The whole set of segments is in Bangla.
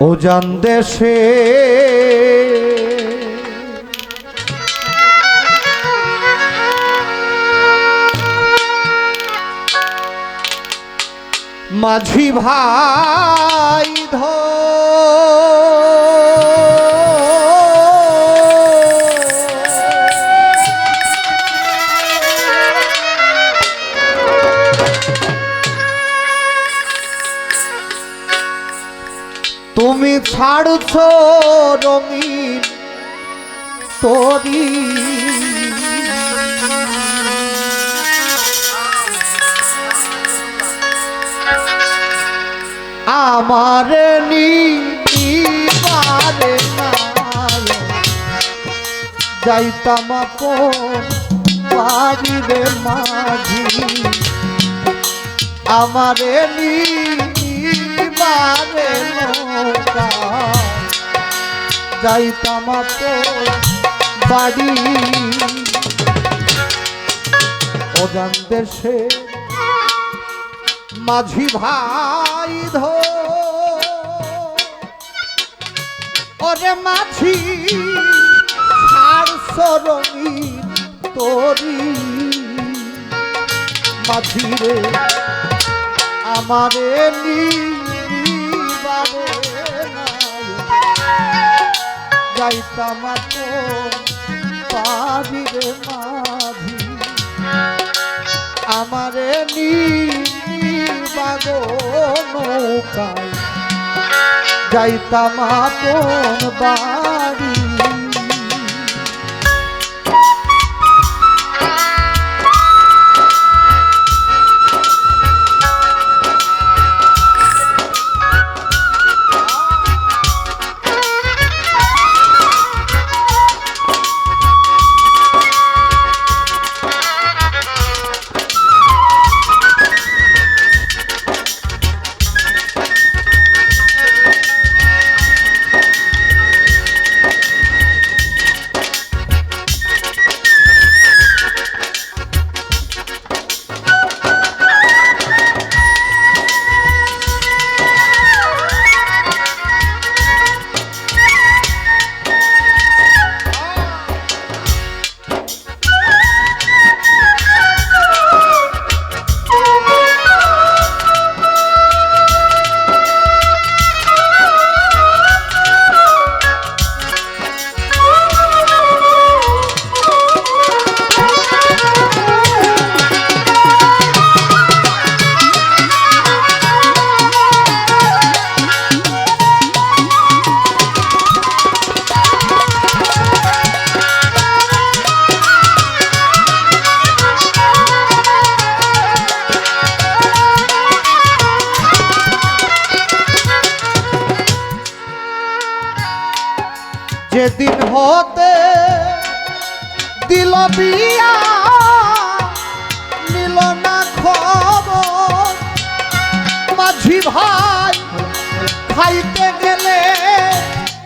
ওজান দেশে মাঝি ভাই ধ ছাড়ছ রঙিন তরি। আমার নিবারে যাইতাম বাড়িরে মাঝি। আমারে নিবারে নৌকা যাইতাম বাড়ি। অজান দেশে মাঝি ভাই ধো। ওরে মাঝি, ছাড় সরণি তোরি। মাঝি রে, আমারে নিবারে যাইতাম তো পারি রে মাঝি। আমারে নিবাগ নৌকায়। যাইতাম আপন বাড়ি দিল বিয়া নিল না খবর। মাঝি ভাই খাইতে গেলে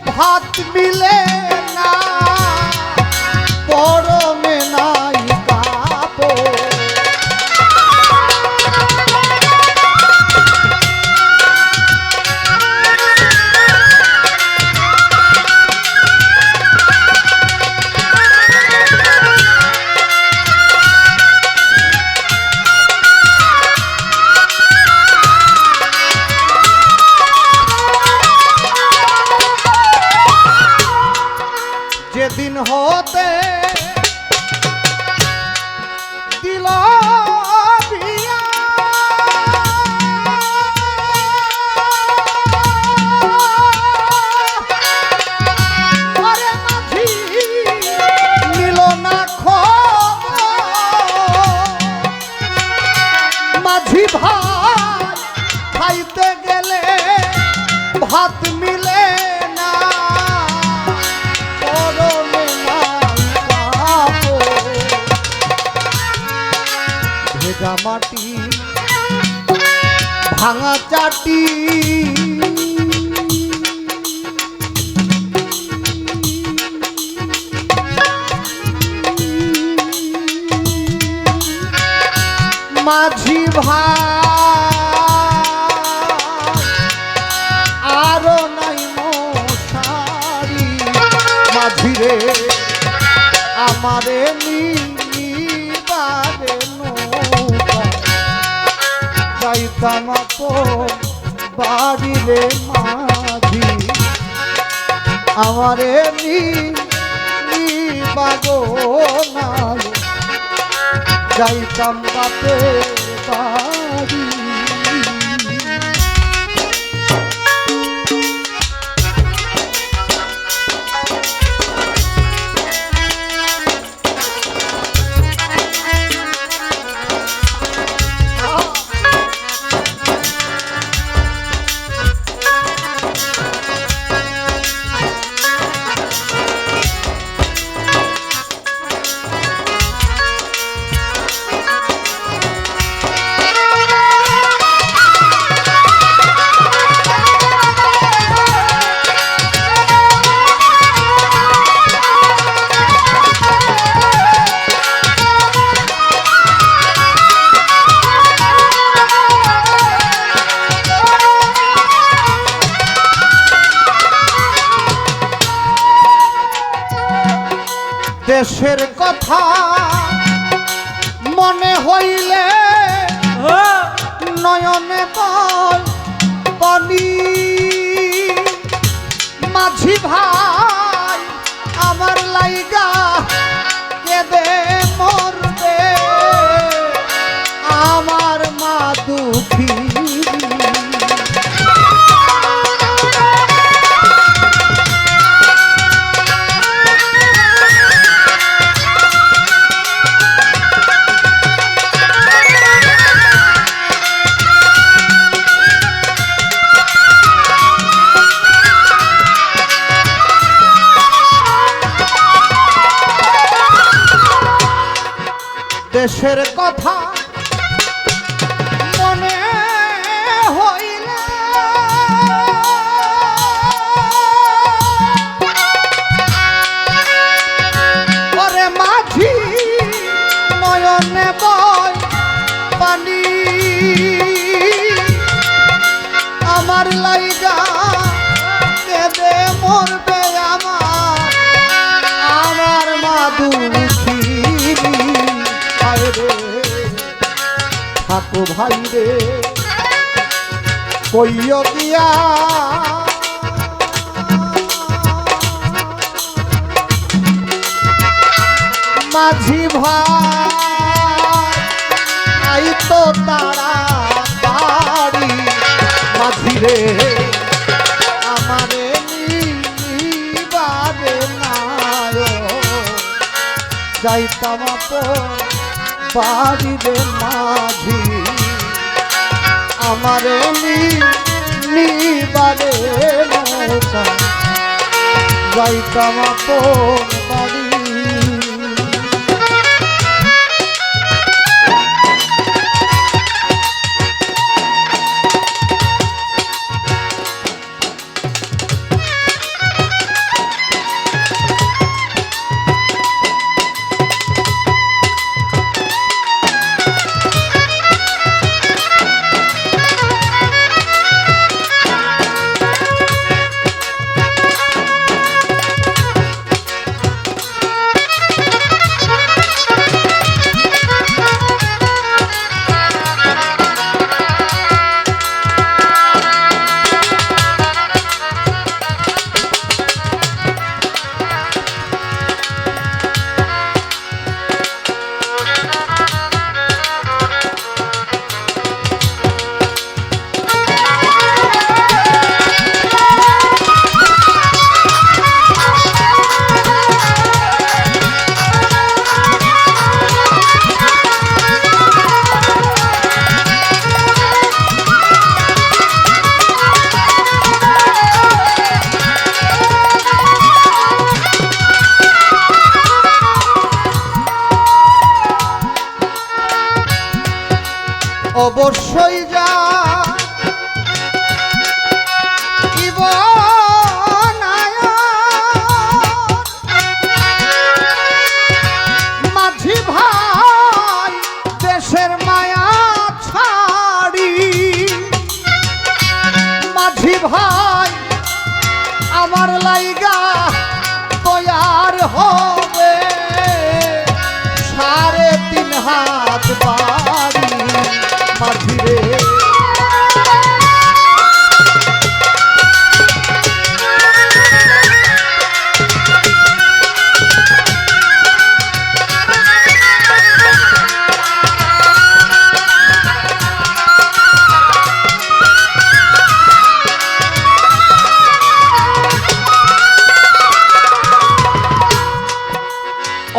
ভাত মিলে না। যেদিন হতে রে আমারে নিবারে নৌকা। যাইতাম বাড়িরে মাঝি। আমারে নিবাগো নাই যাইতাম বাপের বাড়ি। দেশের কথা মনে হইলে নয়নে বল বলি মাঝি ভাই আমার লাইগা ঠাকু ভাই রে। কইয় গিয়া মাঝি ভাই তো তারা বাড়ি মাঝি রে, আমারে যাইতাম আপন বাড়িরে মাঝি। আমার নিবারে যাইতাম আপন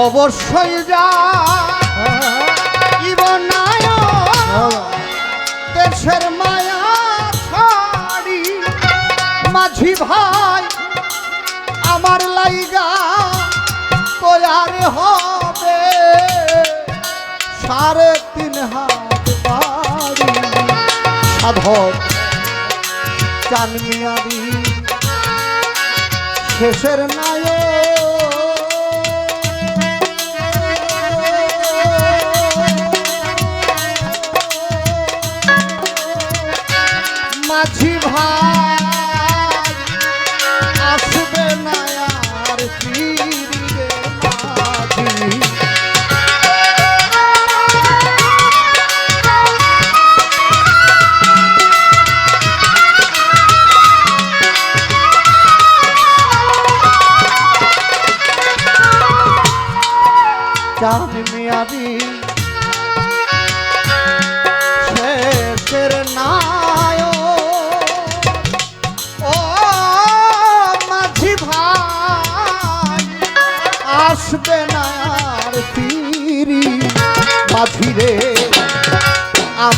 অবশ্যই যা। দেশের মায়া মাঝি ভাই, আমার লাইগা তৈয়ার হবে। সাড়ে তিন হাত বাড়ি। সাধক চানমিয়ারি শেষের নায়ক মাঝি ভাই।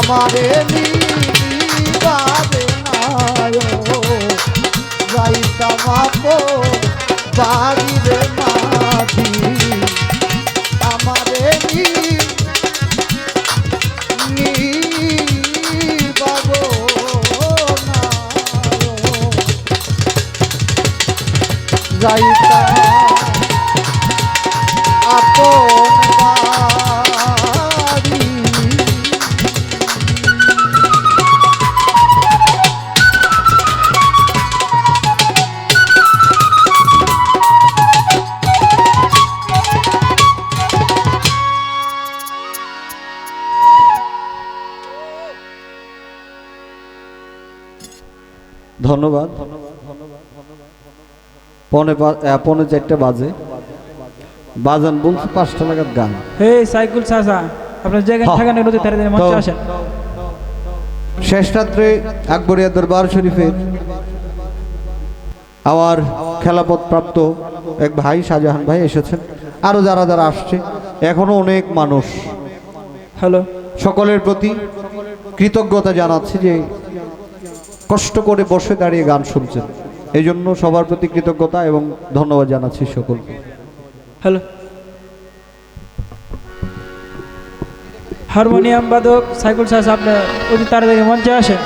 আমারে নিবারে নায় যাইতাম আপো বাড়িরে মাঝি আমারে নি ধন্যবাদ। পনে পনে চারটে বাজে। বাজান বলছে পাঁচটা লাগাত গান। হে সাইকুল চাচা আপনার জায়গায়। থাকেন নদীর ধারে ধারে মঞ্চে আসেন। শেষ রাত্রে আকবরিয়া দরবার শরীফের আমার খেলাপথ প্রাপ্ত এক ভাই শাহজাহান ভাই এসেছেন। আরও যারা যারা আসছে এখনও অনেক মানুষ। হ্যালো। সকলের প্রতি কৃতজ্ঞতা জানাচ্ছি যে কষ্ট করে বসে দাঁড়িয়ে গান শুনছেন। এই জন্য সবার প্রতি কৃতজ্ঞতা এবং ধন্যবাদ জানাচ্ছি সকলকে। হ্যালো। হারমোনিয়াম বাদক সাইকুল সাহেব আপনার অতি তাড়াতাড়ি মঞ্চে আসেন।